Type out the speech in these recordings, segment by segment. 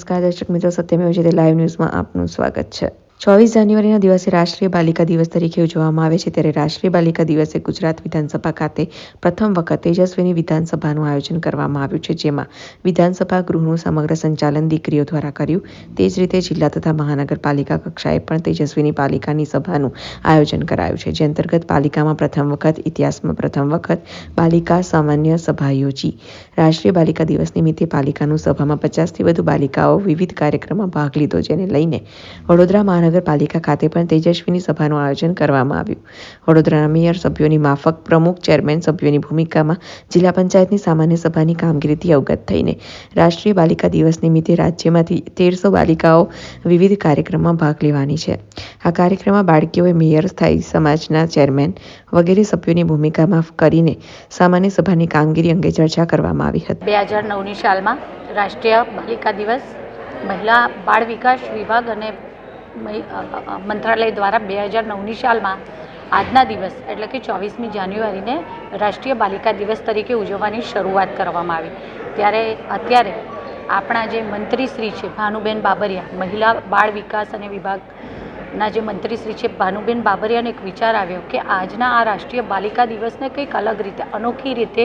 નમસ્કાર દર્શક મિત્રો સત્યમેવ જયતે લાઈવ ન્યૂઝમાં આપનું સ્વાગત છે. ચોવીસ જાન્યુઆરીના દિવસે રાષ્ટ્રીય બાલિકા દિવસ તરીકે ઉજવવામાં આવે છે ત્યારે રાષ્ટ્રીય બાલિકા દિવસે ગુજરાત વિધાનસભા ખાતે પ્રથમ વખત તેજસ્વીની વિધાનસભાનું આયોજન કરવામાં આવ્યું છે, જેમાં વિધાનસભા ગૃહનું સમગ્ર સંચાલન દીકરીઓ દ્વારા કર્યું. તે જ રીતે જિલ્લા તથા મહાનગરપાલિકા કક્ષાએ પણ તેજસ્વીની પાલિકાની સભાનું આયોજન કરાયું છે, જે અંતર્ગત પાલિકામાં પ્રથમ વખત, ઇતિહાસમાં પ્રથમ વખત બાલિકા સામાન્ય સભા યોજી. રાષ્ટ્રીય બાલિકા દિવસ નિમિત્તે પાલિકાનું સભામાં પચાસથી વધુ બાલિકાઓ વિવિધ કાર્યક્રમમાં ભાગ લીધો, જેને લઈને વડોદરા મહાનગરપાલિકા ખાતે પણ તેજસ્વીની સભાનું આયોજન કરવામાં આવ્યું. વડોદરાના મેયર સભ્યોની માફક પ્રમુખ, ચેરમેન સભ્યોની ભૂમિકામાં જિલ્લા પંચાયતની સામાન્ય સભાની કામગીરીથી અવગત થઈને રાષ્ટ્રીય બાલિકા દિવસ નિમિત્તે રાજ્યમાંથી તેરસો બાલિકાઓ વિવિધ કાર્યક્રમમાં ભાગ લેવાની છે. આ કાર્યક્રમમાં બાળકીઓએ મેયર, સ્થાયી સમાજના ચેરમેન વગેરે સભ્યોની ભૂમિકામાં કરીને સામાન્ય સભાની કામગીરી અંગે ચર્ચા કરવામાં આવી હતી. બે હજાર નવની સાલમાં રાષ્ટ્રીય બાલિકા દિવસ મહિલા બાળ વિકાસ વિભાગ અને મંત્રાલય દ્વારા બે હજાર નવની સાલમાં આજના દિવસ, એટલે કે ચોવીસમી જાન્યુઆરીને રાષ્ટ્રીય બાલિકા દિવસ તરીકે ઉજવવાની શરૂઆત કરવામાં આવી. ત્યારે અત્યારે આપણા જે મંત્રીશ્રી છે ભાનુબેન બાબરિયા, મહિલા બાળ વિકાસ અને વિભાગના જે મંત્રીશ્રી છે ભાનુબેન બાબરિયાને એક વિચાર આવ્યો કે આજના આ રાષ્ટ્રીય બાલિકા દિવસને કંઈક અલગ રીતે, અનોખી રીતે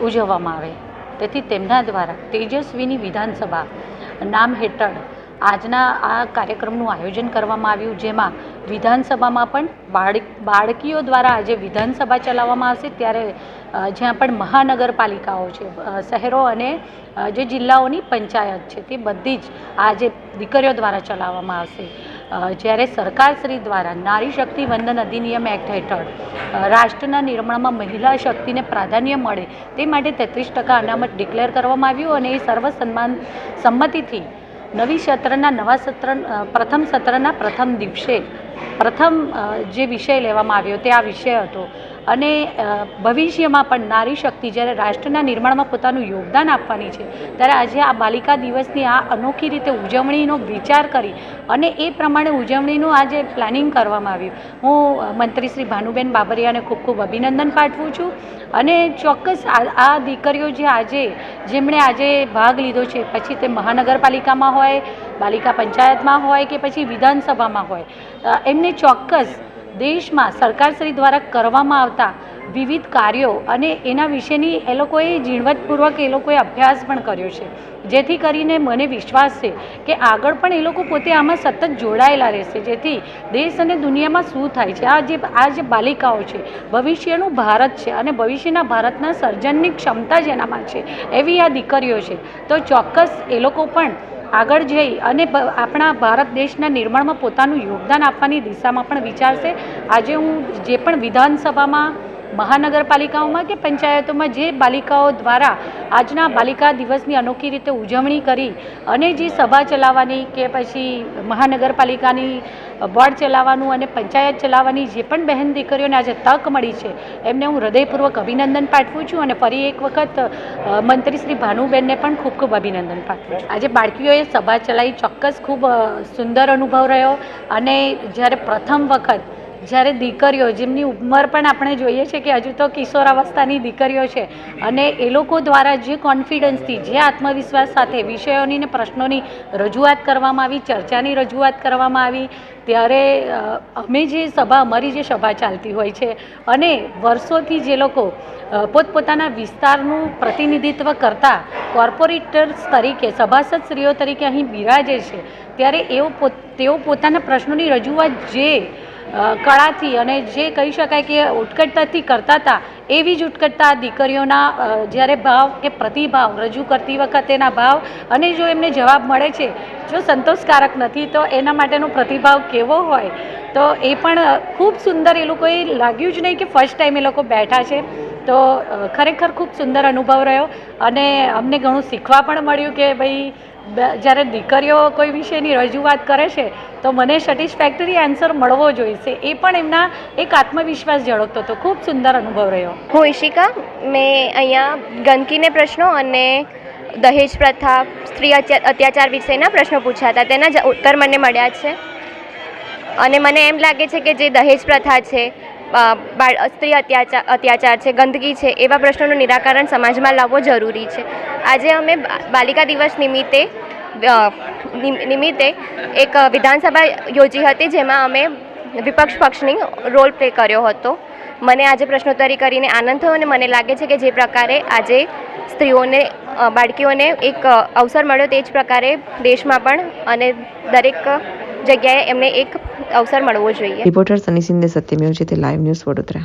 ઉજવવામાં આવે. તેથી તેમના દ્વારા તેજસ્વીની વિધાનસભા નામ હેઠળ આજના આ કાર્યક્રમનું આયોજન કરવામાં આવ્યું, જેમાં વિધાનસભામાં પણ બાળ બાળકીઓ દ્વારા આજે વિધાનસભા ચલાવવામાં આવશે. ત્યારે જ્યાં પણ મહાનગરપાલિકાઓ છે શહેરો અને જે જિલ્લાઓની પંચાયત છે, તે બધી જ આજે દીકરીઓ દ્વારા ચલાવવામાં આવશે. જ્યારે સરકારશ્રી દ્વારા નારી શક્તિ વંદન અધિનિયમ એક્ટ હેઠળ રાષ્ટ્રના નિર્માણમાં મહિલા શક્તિને પ્રાધાન્ય મળે તે માટે તેત્રીસ ટકા અનામત ડિક્લેર કરવામાં આવ્યું અને એ સર્વ સન્માન સંમતિથી નવી સત્રના નવા સત્ર પ્રથમ સત્રના પ્રથમ દિવસે, પ્રથમ જે વિષય લેવામાં આવ્યો તે આ વિષય હતો. અને ભવિષ્યમાં પણ નારી શક્તિ જ્યારે રાષ્ટ્રના નિર્માણમાં પોતાનું યોગદાન આપવાની છે, ત્યારે આજે આ બાલિકા દિવસની આ અનોખી રીતે ઉજવણીનો વિચાર કરી અને એ પ્રમાણે ઉજવણીનું આજે પ્લાનિંગ કરવામાં આવ્યું. હું મંત્રી શ્રી ભાનુબેન બાબરિયાને ખૂબ ખૂબ અભિનંદન પાઠવું છું અને ચોક્કસ આ દીકરીઓ જે આજે, જેમણે આજે ભાગ લીધો છે, પછી તે મહાનગરપાલિકામાં હોય, બાલિકા પંચાયતમાં હોય કે પછી વિધાનસભામાં હોય એમને ચોક્કસ દેશમાં સરકારશ્રી દ્વારા કરવામાં આવતા વિવિધ કાર્યો અને એના વિશેની એ લોકોએ ઝીણવટપૂર્વક એ લોકોએ અભ્યાસ પણ કર્યો છે. જેથી કરીને મને વિશ્વાસ છે કે આગળ પણ એ લોકો પોતે આમાં સતત જોડાયેલા રહેશે. જેથી દેશ અને દુનિયામાં શું થાય છે? આ જે આ જે બાલિકાઓ છે, ભવિષ્યનું ભારત છે અને ભવિષ્યના ભારતના સર્જનની ક્ષમતા જેનામાં છે. એવી આ દીકરીઓ છે. તો ચોક્કસ એ લોકો પણ આગળ જઈ અને આપણા ભારત દેશના નિર્માણમાં પોતાનું યોગદાન આપવાની દિશામાં પણ વિચારશે. આજે હું જે પણ વિધાનસભામાં મહાનગરપાલિકાઓમાં કે પંચાયતોમાં જે બાલિકાઓ દ્વારા આજના બાલિકા દિવસની અનોખી રીતે ઉજવણી કરી અને જે સભા ચલાવવાની કે પછી મહાનગરપાલિકાની બોર્ડ ચલાવવાનું અને પંચાયત ચલાવવાની જે પણ બહેન દીકરીઓને આજે તક મળી છે, એમને હું હૃદયપૂર્વક અભિનંદન પાઠવું છું અને ફરી એક વખત મંત્રી શ્રી ભાનુબેનને પણ ખૂબ ખૂબ અભિનંદન પાઠવું છું. આજે બાળકીઓએ સભા ચલાવી ચોક્કસ ખૂબ સુંદર અનુભવ રહ્યો અને જ્યારે પ્રથમ વખત જ્યારે દીકરીઓ, જેમની ઉંમર પણ આપણે જોઈએ છે કે હજુ તો કિશોરાવસ્થાની દીકરીઓ છે અને એ લોકો દ્વારા જે કોન્ફિડન્સથી જે આત્મવિશ્વાસ સાથે વિષયોની ને પ્રશ્નોની રજૂઆત કરવામાં આવી, ચર્ચાની રજૂઆત કરવામાં આવી, ત્યારે અમે જે સભા, અમારી જે સભા ચાલતી હોય છે અને વર્ષોથી જે લોકો પોતપોતાના વિસ્તારનું પ્રતિનિધિત્વ કરતા કોર્પોરેટર્સ તરીકે સભાસદ સ્ત્રીઓ તરીકે અહીં બિરાજે છે, ત્યારે એઓ તેઓ પોતાના પ્રશ્નોની રજૂઆત જે કળાથી અને જે કહી શકાય કે ઉત્કટતાથી કરતા હતા એવી જ ઉત્કટતા દીકરીઓના જ્યારે ભાવ કે પ્રતિભાવ રજૂ કરતી વખતેના ભાવ અને જો એમને જવાબ મળે છે, જો સંતોષકારક નથી, તો એના માટેનો પ્રતિભાવ કેવો હોય? તો એ પણ ખૂબ સુંદર એ લોકોએ લાગ્યું જ નહીં કે ફર્સ્ટ ટાઈમ એ લોકો બેઠા છે. તો ખરેખર ખૂબ સુંદર અનુભવ રહ્યો અને અમને ઘણું શીખવા પણ મળ્યું કે ભાઈ જ્યારે દીકરીઓ કોઈ વિષયની રજૂઆત કરે છે, તો મને સેટિસ્ફેક્ટરી આન્સર મળવો જોઈશે. એ પણ એમના એક આત્મવિશ્વાસ ઝળકતો હતો. ખૂબ સુંદર અનુભવ રહ્યો. હું ઈશિકા, મેં અહીંયા ગંદકીને પ્રશ્નો અને દહેજ પ્રથા, સ્ત્રી અત્યા- અત્યાચાર વિશેના પ્રશ્નો પૂછ્યા હતા. તેના ઉત્તર મને મળ્યા છે. અને મને એમ લાગે છે કે જે દહેજ પ્રથા છે સ્ત્રી અત્યાચાર અત્યાચાર છે, ગંદકી છે, એવા પ્રશ્નોનું નિરાકરણ સમાજમાં લાવવો જરૂરી છે. આજે અમે બાલિકા દિવસ નિમિત્તે નિમિત્તે એક વિધાનસભા યોજી હતી, જેમાં અમે વિપક્ષ પક્ષની રોલ પ્લે કર્યો હતો. મને આજે પ્રશ્નોત્તરી કરીને આનંદ થયો અને મને લાગે છે કે જે પ્રકારે આજે સ્ત્રીઓને બાળકીઓને એક અવસર મળ્યો, તે જ પ્રકારે દેશમાં પણ અને દરેક જગ્યાએ એમને એક અવસર મળવો જોઈએ. રિપોર્ટર સની સિંધે સત્યમેવ છે તે લાઈવ ન્યૂઝ વડોદરા.